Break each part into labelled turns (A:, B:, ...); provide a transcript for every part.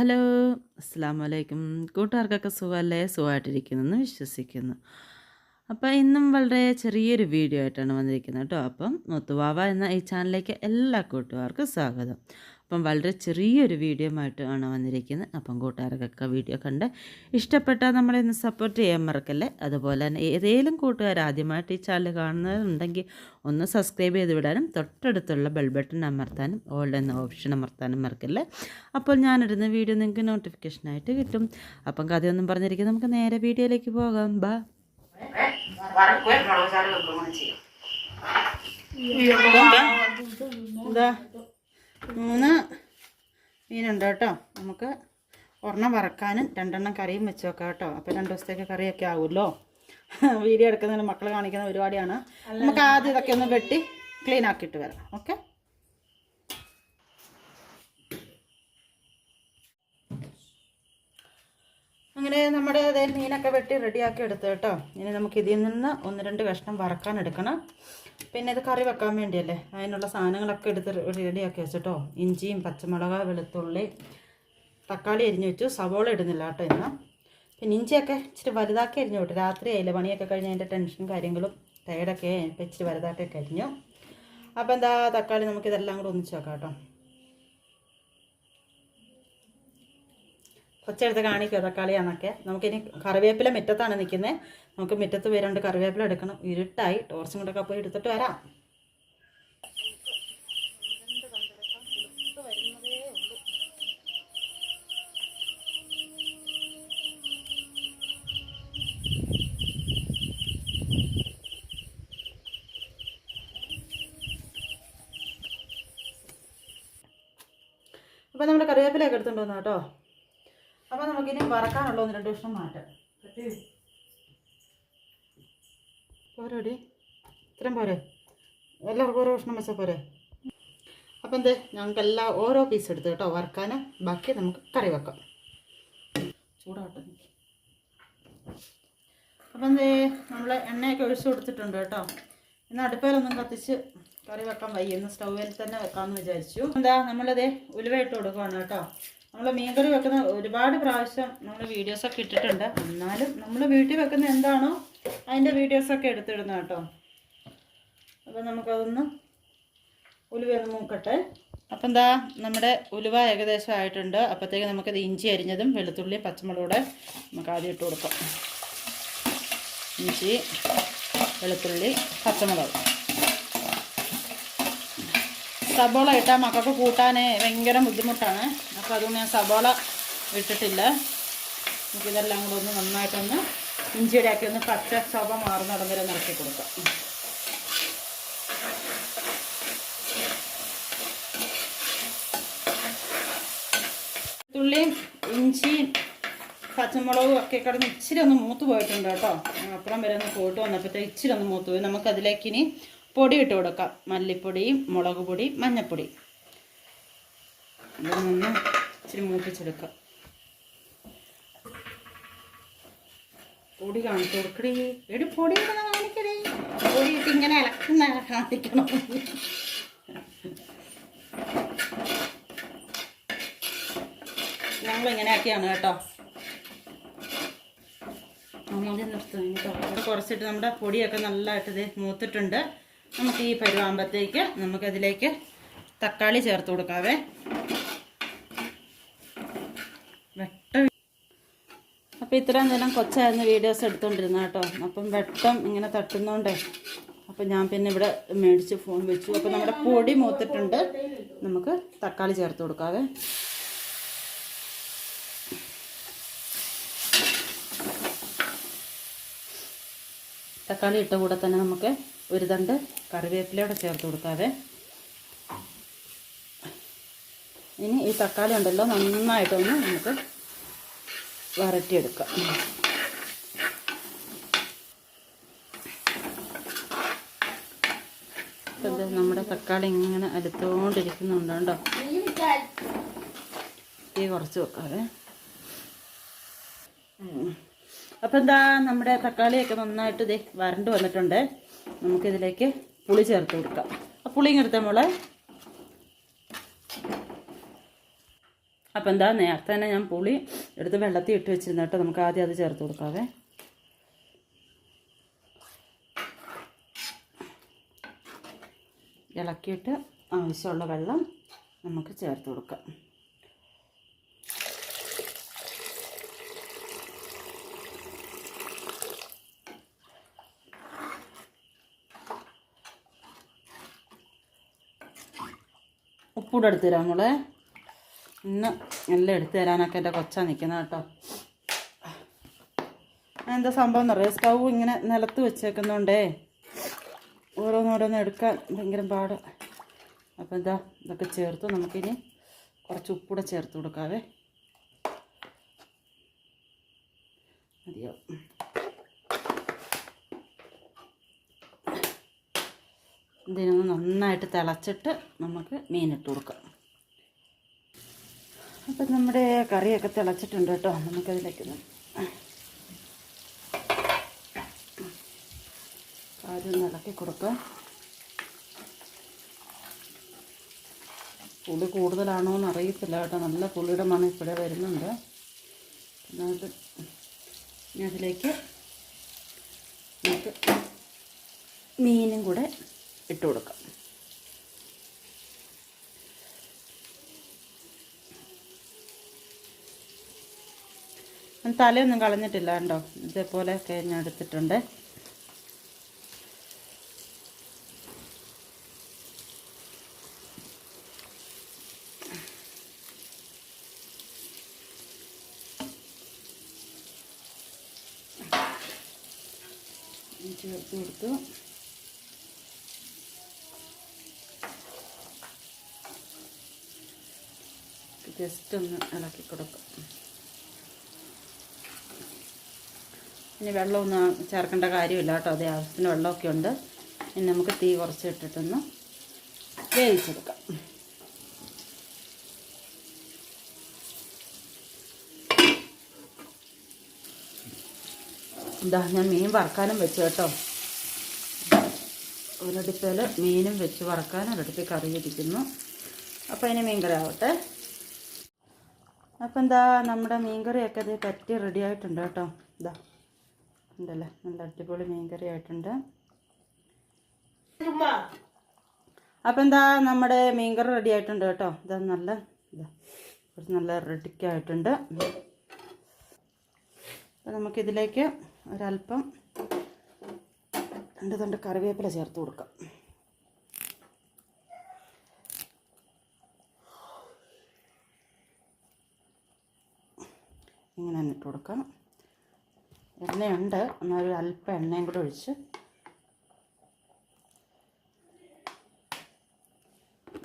A: Hello അസ്സാം വലൈക്കും കൂട്ടുകാർക്കൊക്കെ സുഖമല്ലേ? സുഖമായിട്ടിരിക്കുന്നെന്ന് വിശ്വസിക്കുന്നു. അപ്പോൾ ഇന്നും വളരെ ചെറിയൊരു വീഡിയോ ആയിട്ടാണ് വന്നിരിക്കുന്നത് കേട്ടോ. അപ്പം മുത്തുവാവ എന്ന ഈ ചാനലിലേക്ക് എല്ലാ കൂട്ടുകാർക്കും സ്വാഗതം. അപ്പം വളരെ ചെറിയൊരു വീഡിയോ ആയിട്ട് ആണ് വന്നിരിക്കുന്നത്. അപ്പം കൂട്ടുകാർക്കൊക്കെ വീഡിയോ കണ്ട് ഇഷ്ടപ്പെട്ടാൽ നമ്മളെ ഒന്ന് സപ്പോർട്ട് ചെയ്യാൻ മറക്കല്ലേ? അതുപോലെ തന്നെ ഏതെങ്കിലും കൂട്ടുകാർ ആദ്യമായിട്ട് ഈ ചാനൽ കാണുന്നതുണ്ടെങ്കിൽ ഒന്ന് സബ്സ്ക്രൈബ് ചെയ്ത് വിടാനും തൊട്ടടുത്തുള്ള ബെൽ ബട്ടൺ അമർത്താനും ഓൾ എന്ന ഓപ്ഷൻ അമർത്താനും മറക്കല്ലേ? അപ്പോൾ ഞാനിടുന്ന വീഡിയോ നിങ്ങൾക്ക് നോട്ടിഫിക്കേഷനായിട്ട് കിട്ടും. അപ്പം കഥയൊന്നും പറഞ്ഞിരിക്കും നമുക്ക് നേരെ വീഡിയോയിലേക്ക് പോകാം. ബാ. എന്താ മൂന്ന് മീനുണ്ട് കേട്ടോ. നമുക്ക് ഒരെണ്ണം വറക്കാനും രണ്ടെണ്ണം കറിയും വെച്ച് വെക്കാം കേട്ടോ. അപ്പോൾ രണ്ട് ദിവസത്തേക്ക് കറിയൊക്കെ ആവുമല്ലോ. വീഡിയോ എടുക്കുന്നതിന് മക്കൾ കാണിക്കുന്ന പരിപാടിയാണ്. നമുക്ക് ആദ്യം ഇതൊക്കെ ഒന്ന് വെട്ടി ക്ലീൻ ആക്കിയിട്ട് വരാം. ഓക്കെ അങ്ങനെ നമ്മുടെ മീനൊക്കെ വെട്ടി റെഡിയാക്കി എടുത്തു കേട്ടോ. ഇനി നമുക്ക് ഇതിൽ നിന്ന് ഒന്ന് രണ്ട് കഷ്ണം വറക്കാൻ എടുക്കണം. പിന്നെ ഇത് കറി വെക്കാൻ വേണ്ടിയല്ലേ? അതിനുള്ള സാധനങ്ങളൊക്കെ എടുത്ത് റെഡിയാക്കി വെച്ചിട്ടോ. ഇഞ്ചിയും പച്ചമുളക് വെളുത്തുള്ളി തക്കാളി അരിഞ്ഞു വെച്ചു. സവോള ഇടുന്നില്ല കേട്ടോ ഇന്ന്. പിന്നെ ഇഞ്ചിയൊക്കെ ഇച്ചിരി വലുതാക്കി അരിഞ്ഞു വിട്ടു ആയില്ല? പണിയൊക്കെ കഴിഞ്ഞ് അതിന്റെ ടെൻഷൻ കാര്യങ്ങളും ടയർഡൊക്കെ ഇപ്പം ഇച്ചിരി വലുതാക്കിയൊക്കെ അരിഞ്ഞു. അപ്പോൾ എന്താ തക്കാളി നമുക്കിതെല്ലാം കൂടെ ഒന്നിച്ച് വെക്കാം കേട്ടോ. കൊച്ചെടുത്ത് കാണിക്കുമോ തക്കാളിയാന്നൊക്കെ നമുക്കിനി കറിവേപ്പില മുറ്റത്താണ് നിൽക്കുന്നത്. നമുക്ക് മുറ്റത്ത് വരാണ്ട് കറിവേപ്പില എടുക്കണം. ഇരുട്ടായി. ടോർച്ചും കൊണ്ടൊക്കെ പോയി എടുത്തിട്ട് വരാം. അപ്പോൾ നമ്മുടെ കറിവേപ്പിലയൊക്കെ എടുത്തുകൊണ്ട് വന്നു കേട്ടോ? നമുക്കിനി വറക്കാനുള്ള ഒന്ന് രണ്ട് കഷ്ണം മാറ്റാം. പോരടി. ഇത്രയും പോരെ. എല്ലാവർക്കും ഓരോ കഷ്ണം വെച്ചാൽ പോരെ. അപ്പം എന്തേ ഞങ്ങൾക്കെല്ലാം ഓരോ പീസ് എടുത്ത് കേട്ടോ വറക്കാൻ. ബാക്കി നമുക്ക് കറി വെക്കാം. ചൂടാവട്ടെ. അപ്പം എന്തേ നമ്മൾ എണ്ണയൊക്കെ ഒഴിച്ചു കൊടുത്തിട്ടുണ്ട് കേട്ടോ. ഇന്ന് അടുപ്പേലൊന്നും കത്തിച്ച് കറി വെക്കാൻ വയ്യ. ഇന്ന് സ്റ്റൗവിൽ തന്നെ വെക്കാമെന്ന് വിചാരിച്ചു. എന്താ നമ്മളതേ ഉലുവയിട്ട് കൊടുക്കുകയാണ് കേട്ടോ. നമ്മൾ മീൻകറി വെക്കുന്ന ഒരുപാട് പ്രാവശ്യം നമ്മൾ വീഡിയോസൊക്കെ ഇട്ടിട്ടുണ്ട്. എന്നാലും നമ്മൾ വീട്ടിൽ വെക്കുന്ന എന്താണോ അതിന്റെ വീഡിയോസൊക്കെ എടുത്തിടുന്ന കേട്ടോ. അപ്പം നമുക്കതൊന്ന് ഉലുവ ഒന്ന് മൂക്കട്ടെ. അപ്പം എന്താ നമ്മുടെ ഉലുവ ഏകദേശം ആയിട്ടുണ്ട്. അപ്പോഴത്തേക്ക് നമുക്കത് ഇഞ്ചി അരിഞ്ഞതും വെളുത്തുള്ളി പച്ചമുളകൂടെ നമുക്ക് ആദ്യം ഇട്ട് കൊടുക്കാം. ഇഞ്ചി വെളുത്തുള്ളി പച്ചമുളക്. സബോള ഇട്ടാൽ മക്കൾക്ക് കൂട്ടാൻ ഭയങ്കര ബുദ്ധിമുട്ടാണ്. അപ്പോൾ അതുകൊണ്ട് ഞാൻ സവാള ഇട്ടിട്ടില്ല. നമുക്കിതെല്ലാം കൂടെ ഒന്ന് നന്നായിട്ടൊന്ന് ഇഞ്ചിയുടെ ആക്കി ഒന്ന് പച്ച ചൊവ മാറുന്നിടം വരെ നിറക്കി കൊടുക്കാം. തുള്ളിയും ഇഞ്ചിയും പച്ചമുളകും ഒക്കെ കിടന്ന് ഇച്ചിരി ഒന്ന് മൂത്ത് പോയിട്ടുണ്ട് കേട്ടോ. അപ്പുറം വരെ ഒന്ന് പോയിട്ട് വന്നപ്പോഴത്തെ ഇച്ചിരി ഒന്ന് മൂത്ത് പോയി. നമുക്കതിലേക്ക് ഇനി പൊടി ഇട്ട് കൊടുക്കാം. മല്ലിപ്പൊടിയും മുളക് പൊടി മഞ്ഞൾപ്പൊടി ഇതിൽ നിന്ന് ഇച്ചിരി മൂപ്പിച്ചെടുക്കാം. പൊടി കാണിച്ചു കൊടുക്കടി. എടി പൊടി കാണിക്കടി. പൊടി ഇട്ട് ഇങ്ങനെ ഇളക്കുന്ന കാണിക്കണം. ഞങ്ങൾ ഇങ്ങനെയൊക്കെയാണ് കേട്ടോ. ആദ്യം നിർത്തുന്നു കേട്ടോ. ഇവിടെ കുറച്ചിട്ട് നമ്മുടെ പൊടിയൊക്കെ നല്ലതായിട്ട് ഇത് മൂത്തിട്ടുണ്ട്. നമുക്ക് ഈ പരുവാകുമ്പോഴത്തേക്ക് നമുക്കതിലേക്ക് തക്കാളി ചേർത്ത് കൊടുക്കാവേ വെട്ടം അപ്പോൾ ഇത്രയും നേരം കൊച്ചായിരുന്നു വീഡിയോസ് എടുത്തുകൊണ്ടിരുന്നത് കേട്ടോ. അപ്പം വെട്ടം ഇങ്ങനെ തട്ടുന്നോണ്ടേ. അപ്പം ഞാൻ പിന്നെ ഇവിടെ മേടിച്ച് ഫോൺ വെച്ചു. അപ്പോൾ നമ്മുടെ പൊടി മൂത്തിട്ടുണ്ട്. നമുക്ക് തക്കാളി ചേർത്ത് കൊടുക്കാവേ. തക്കാളി ഇട്ട കൂടെ തന്നെ നമുക്ക് ഒരു തണ്ട് കറിവേപ്പിലയോടെ ചേർത്ത് കൊടുക്കാവേ. ഇനി ഈ തക്കാളി ഉണ്ടല്ലോ നന്നായിട്ടൊന്ന് നമുക്ക് വരട്ടിയെടുക്കാം. നമ്മുടെ തക്കാളി ഇങ്ങനെ അലുത്തോണ്ടിരിക്കുന്നുണ്ട് കേട്ടോ. തീ കുറച്ച് വെക്കാവേ. അപ്പം എന്താ നമ്മുടെ തക്കാളിയൊക്കെ നന്നായിട്ട് ഇതേ വരണ്ട് വന്നിട്ടുണ്ട്. നമുക്കിതിലേക്ക് പുളി ചേർത്ത് കൊടുക്കാം. ആ പുളി മോളെ. അപ്പോൾ എന്താ നേരത്തെ തന്നെ ഞാൻ പുളി എടുത്ത് വെള്ളത്തിൽ ഇട്ട് വെച്ചിരുന്നു കേട്ടോ. നമുക്ക് ആദ്യം അത് ചേർത്ത് കൊടുക്കാവേ. ഇളക്കിയിട്ട് ആവശ്യമുള്ള വെള്ളം നമുക്ക് ചേർത്ത് കൊടുക്കാം. ഉപ്പൂടെ എടുത്ത് തരാം മോളെ. ഇന്ന് എല്ലാം എടുത്തു തരാനൊക്കെ എന്റെ കൊച്ചാ നിൽക്കുന്നത് കേട്ടോ. എന്താ സംഭവം എന്നറിയാം സ്റ്റൗ ഇങ്ങനെ നിലത്ത് വെച്ചേക്കുന്നോണ്ടേ ഓരോന്നോരോന്ന് എടുക്കാൻ ഭയങ്കര പാട്. അപ്പോൾ എന്താ ഇതൊക്കെ ചേർത്ത്. നമുക്കിനി കുറച്ച് ഉപ്പൂടെ ചേർത്ത് കൊടുക്കാവേ. മതിയോ? ഇതിനൊന്ന് നന്നായിട്ട് തിളച്ചിട്ട് നമുക്ക് മീനിട്ട് കൊടുക്കാം. അപ്പം നമ്മുടെ കറിയൊക്കെ തിളച്ചിട്ടുണ്ട് കേട്ടോ. നമുക്കതിലേക്ക് ആദ്യം ഇളക്കി കൊടുക്കാം. പുളി കൂടുതലാണോ എന്ന് അറിയത്തില്ല കേട്ടോ. നല്ല പുളിയുടെ മണം ഇപ്പോഴേ വരുന്നുണ്ട്. ഇനി അതിലേക്ക് നമുക്ക് മീനും കൂടെ ഇട്ട് കൊടുക്കാം ഞാൻ തലയൊന്നും കളഞ്ഞിട്ടില്ല കണ്ടോ? ഇതേപോലെയൊക്കെ ഞാൻ എടുത്തിട്ടുണ്ട്. ചേർത്ത് കൊടുത്തു. ജസ്റ്റ് ഒന്ന് ഇളക്കി കൊടുക്കും. ഇനി വെള്ളമൊന്നും ചേർക്കേണ്ട കാര്യമില്ല കേട്ടോ. അതേ ആവശ്യത്തിന് വെള്ളമൊക്കെ ഉണ്ട്. ഇനി നമുക്ക് തീ കുറച്ച് ഇട്ടിട്ടൊന്ന് വേവിച്ചെടുക്കാം. എന്താ ഞാൻ മീൻ വറക്കാനും വെച്ചു കേട്ടോ. ഒരടുപ്പിൽ മീനും വെച്ച് വറക്കാൻ ഒരടുപ്പിൽ കറി ഇരിക്കുന്നു അപ്പോൾ അതിന് മീൻ കറി ആവട്ടെ. അപ്പോൾ എന്താ നമ്മുടെ മീൻകറിയൊക്കെ ഇത് പറ്റി റെഡി ആയിട്ടുണ്ട് കേട്ടോ. ഇതാ. ഉണ്ടല്ലേ? നല്ല അടിപൊളി മീൻകറി ആയിട്ടുണ്ട്. അപ്പം എന്താ നമ്മുടെ മീൻകറി റെഡി ആയിട്ടുണ്ട് കേട്ടോ. ഇതാ നല്ല ഇതാ കുറച്ച് നല്ല റെഡിക്കായിട്ടുണ്ട് അപ്പം നമുക്കിതിലേക്ക് ഒരല്പം രണ്ട് തണ്ട് കറിവേപ്പില ചേർത്ത് കൊടുക്കാം. ഇങ്ങനെ ഇട്ട് കൊടുക്കാം. എണ്ണയുണ്ട്. എന്നൊരു അല്പം എണ്ണയും കൂടെ ഒഴിച്ച്.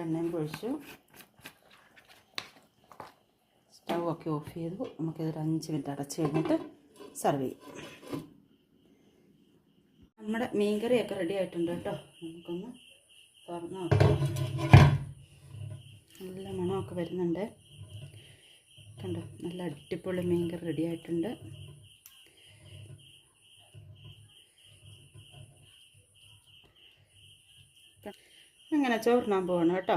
A: എണ്ണയും ഒഴിച്ചു. സ്റ്റൗ ഒക്കെ ഓഫ് ചെയ്തു. നമുക്കിതൊരു അഞ്ച് മിനിറ്റ് അടച്ച് കഴിഞ്ഞിട്ട് സെർവ് ചെയ്യും. നമ്മുടെ മീൻകറിയൊക്കെ റെഡി ആയിട്ടുണ്ട് കേട്ടോ. നമുക്കൊന്ന് തുറന്ന് നോക്കാം. നല്ല മണമൊക്കെ വരുന്നുണ്ട്. കണ്ടോ? നല്ല അടിപൊളി മീൻകറി റെഡി ആയിട്ടുണ്ട്. അങ്ങനെ ചോറിനാൻ പോവാണ് കേട്ടോ.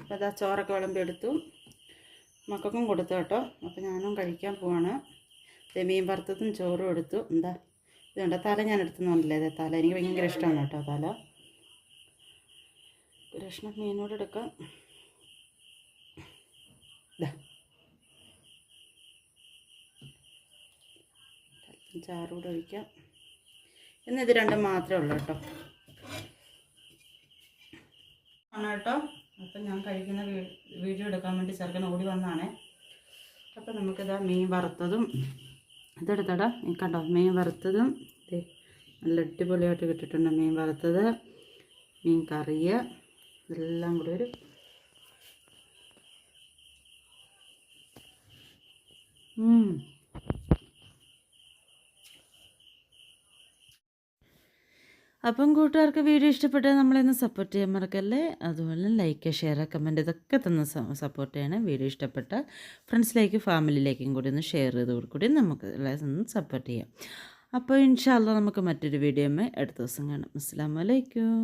A: അപ്പോൾ അതാ ചോറൊക്കെ വിളമ്പെടുത്തു മക്കൾക്കും കൊടുത്തു കേട്ടോ. അപ്പോൾ ഞാനും കഴിക്കാൻ പോവാണ്. മീൻ വറുത്തതും ചോറും എടുത്തു. എന്താ? ഇതുണ്ട് തല ഞാൻ എടുത്തുന്നില്ലേ അതെ തല. എനിക്ക് ഭയങ്കര ഇഷ്ടമാണ് കേട്ടോ തല. ഒരു കഷ്ണം മീനോട് എടുക്കാം. ഇതാ ചാറൂടെ ഒഴിക്കാം. ഇന്ന് ഇത് രണ്ടും മാത്രമേ ഉള്ളൂ കേട്ടോ. ആണ് കേട്ടോ അപ്പം ഞാൻ കഴിക്കുന്ന വീഡിയോ എടുക്കാൻ വേണ്ടി ചെറുക്കൻ ഓടി വന്നാണേ. അപ്പം നമുക്കിതാ മീൻ വറുത്തതും ഇതെടുത്തടാ. ഈ കണ്ടോ മീൻ വറുത്തതും നല്ല അടിപൊളിയായിട്ട് കിട്ടിയിട്ടുണ്ട് മീൻ വറുത്തത് മീൻ കറിയ ഇതെല്ലാം കൂടി ഒരു അപ്പം കൂട്ടുകാർക്ക് വീഡിയോ ഇഷ്ടപ്പെട്ടാൽ നമ്മളെന്ന് സപ്പോർട്ട് ചെയ്യാൻ മറക്കല്ലേ? അതുപോലെ ലൈക്ക് ഷെയർ കമന്റ് ഇതൊക്കെ തന്ന് സപ്പോർട്ട് ചെയ്യണം വീഡിയോ ഇഷ്ടപ്പെട്ട ഫ്രണ്ട്സിലേക്കും ഫാമിലിയിലേക്കും കൂടി ഒന്ന് ഷെയർ ചെയ്ത് കൂടി നമുക്ക് ഒന്ന് സപ്പോർട്ട് ചെയ്യാം. അപ്പോൾ ഇൻഷാല്ല നമുക്ക് മറ്റൊരു വീഡിയോ അടുത്ത ദിവസം കാണാം. അസ്സാം വലൈക്കും